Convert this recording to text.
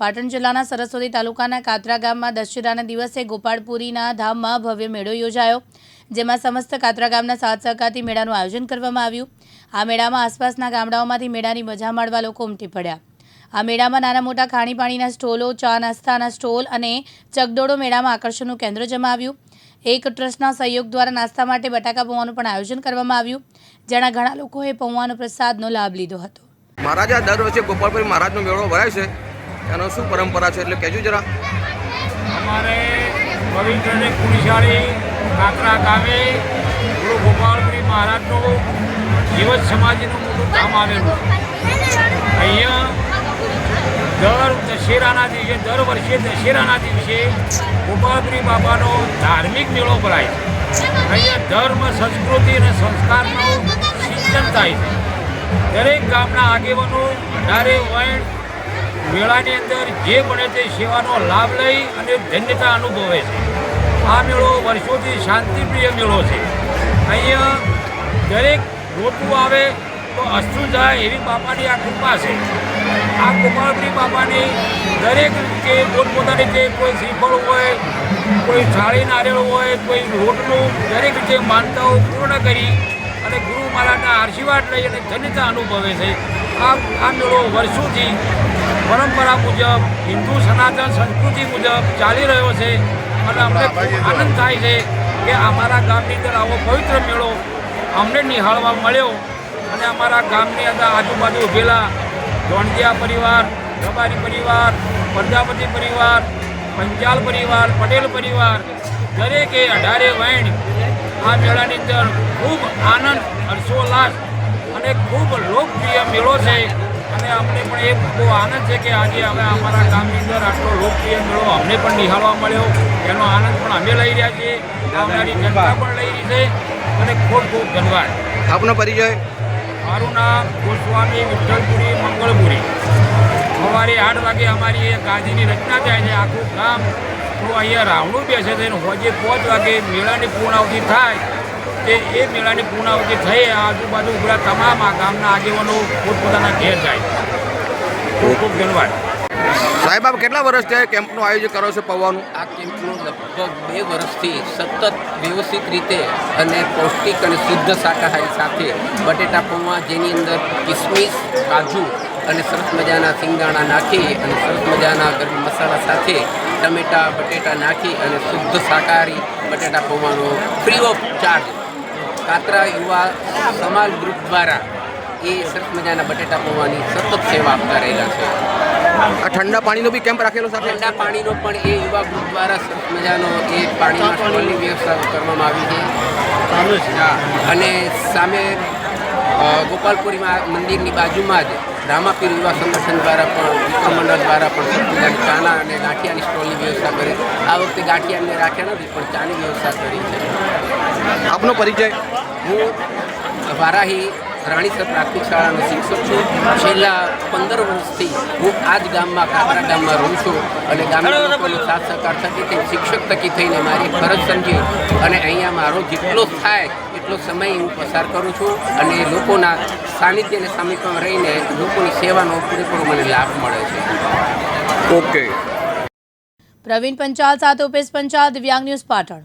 પાટણ જિલ્લાના સરસ્વતી તાલુકાના કાતરા ગામમાં દશેરાના દિવસે ગોપાળપુરીના ધામમાં ભવ્ય મેળો યોજાયો, જેમાં સમસ્ત કાતરા ગામના સાથ સહકારથી મેળાનું આયોજન કરવામાં આવ્યું. આ મેળામાં આસપાસના ગામડાઓમાંથી મેળાની મજા માણવા લોકો ઉમટી પડ્યા. આ મેળામાં નાના મોટા ખાણીપાણીના સ્ટોલો, ચા નાસ્તાના સ્ટોલ અને ચકડોળો મેળામાં આકર્ષણનું કેન્દ્ર જમાવ્યું. એક ટ્રસ્ટના સહયોગ દ્વારા નાસ્તા માટે બટાકા પૌવાનું પણ આયોજન કરવામાં આવ્યું, જેના ઘણા લોકોએ પૌવાનો પ્રસાદનો લાભ લીધો હતો. મહારાજા દર વર્ષે ગોપાલપુરી મહારાજનો મેળો ભરાય છે. એનો શું પરંપરા છે? એટલે કહેજો જરા. અમારે રવિન્દ્રને પુણ્યશાળી કાંકરા ગામે ગુરુ ગોપાલપુરી મહારાજનું જીવન સમાજનું મોટું ધામ આવેલું. અહીંયા દર દશેરાના દિવસે, દર વર્ષે દશેરાના દિવસે ગોપાલપુરી બાબાનો ધાર્મિક મેળો ભરાય છે. અહીંયા ધર્મ, સંસ્કૃતિ અને સંસ્કારનું સિંચન થાય છે. દરેક ગામના આગેવાનો અઢારે વણ મેળાની અંદર જે બને તે સેવાનો લાભ લઈ અને ધન્યતા અનુભવે છે. આ મેળો વર્ષોથી શાંતિપ્રિય મેળો છે. અહીંયા દરેક રોટું આવે તો અસ્તુ જાય એવી બાપાની આ કૃપા છે. આ ગોપાળપુરી બાપાની દરેક રીતે પોતપોતાની રીતે કોઈ શ્રીફળ હોય, કોઈ થાળી નારિયેળ હોય, કોઈ રોટનું દરેક રીતે માનતાઓ પૂર્ણ કરી અને ગુરુ મહારાજના આશીર્વાદ લઈ અને ધન્યતા અનુભવે છે. આ આ મેળો વર્ષોથી પરંપરા મુજબ હિન્દુ સનાતન સંસ્કૃતિ મુજબ ચાલી રહ્યો છે અને અમને આનંદ થાય છે કે અમારા ગામની અંદર આવો પવિત્ર મેળો અમને નિહાળવા મળ્યો અને અમારા ગામની અંદર આજુબાજુ ઉભેલા ધોંડિયા પરિવાર રબારી પરિવાર પ્રજાપતિ પરિવાર પંચાલ પરિવાર પટેલ પરિવાર દરેકે અઢારે વૈણ આ મેળાની અંદર ખૂબ આનંદ હર્ષોલ્લાસ અને ખૂબ લોકપ્રિય મેળો છે. અને અમને પણ એ બહુ આનંદ છે કે આજે હવે અમારા ગામની અંદર આટલો લોકપ્રિય મેળો અમને પણ નિહાળવા મળ્યો. એનો આનંદ પણ અમે લઈ રહ્યા છીએ. આવનારી જનતા પણ લઈ રહી છે. અને ખૂબ ખૂબ ધન્યવાદ. આપનો પરિચય? મારું નામ ગોસ્વામી વિઠ્ઠલપુરી મંગળપુરી. સવારે આઠ વાગે અમારી એ ગાદીની રચના થાય છે. આખું ગામ તો અહીંયા રાવણું બેસે છે. અને હોજે પાંચ વાગે મેળાની પૂર્ણાવતી થાય. તે એ મેળાની પૂર્ણાવૃત્તિ થઈ આજુબાજુ ઉભરા તમામ આ ગામના આગેવાનો પોતપોતાના ઘેર જાય. ખૂબ ખૂબ ધન્યવાદ. સાહેબ આપ કેટલા વર્ષથી થયા કેમ્પનું આયોજન કરો છો પૌવાનું? આ કેમ્પનું લગભગ બે વર્ષથી સતત વ્યવસ્થિત રીતે અને પૌષ્ટિક અને શુદ્ધ શાકાહારી સાથે બટેટા પૌવા જેની અંદર કિસમિસ કાજુ અને સરસ મજાના સિંગાણા નાખી અને સરસ મજાના ગરમ મસાલા સાથે ટમેટા બટેટા નાખી અને શુદ્ધ શાકાહારી બટેટા પૌવાનો ફ્રી ઓફ ચાર્જ કાતરા યુવા સમાજ ગ્રુપ દ્વારા એ સરસ મજાના બટેટા પૌવાની સતત સેવા આપતા રહેલા છે. આ ઠંડા પાણીનો બી કેમ્પ રાખેલો સાથે? ઠંડા પાણીનો પણ એ યુવા ગ્રુપ દ્વારા સરસ મજાનો એ પાણીના સ્ટોલની વ્યવસ્થા કરવામાં આવી છે. હા અને સામે ગોપાલપુરીમાં મંદિરની બાજુમાં જ રામાપીર યુવા સંગઠન દ્વારા પણ વિશ્વ મંડળ દ્વારા પણ ચાના અને ગાંઠિયાની સ્ટોલની વ્યવસ્થા કરી. આ વખતે ગાંઠિયાને રાખ્યા નથી પણ ચાની વ્યવસ્થા કરી છે. આપનો પરિચય? હું વારાહી રાણીસર પ્રાથમિક શાળાનો શિક્ષક છું. છેલ્લા પંદર વર્ષથી હું આ જ ગામમાં કાકરા ગામમાં રહું છું અને ગામના લોકોનો સાથ સહકાર થકી તે શિક્ષક થકી થઈને મારી ફરજ સમજી અને અહીંયા મારો જેટલો થાય એટલો સમય હું પસાર કરું છું અને લોકોના સાનિધ્ય અને સામિત્યમાં રહીને લોકોની સેવાનો પૂરેપૂરો મને લાભ મળે છે. ઓકે. પ્રવીણ પંચાલ સાથે ઉપેશ પંચાલ દિવ્યાંગ ન્યૂઝ પાટણ.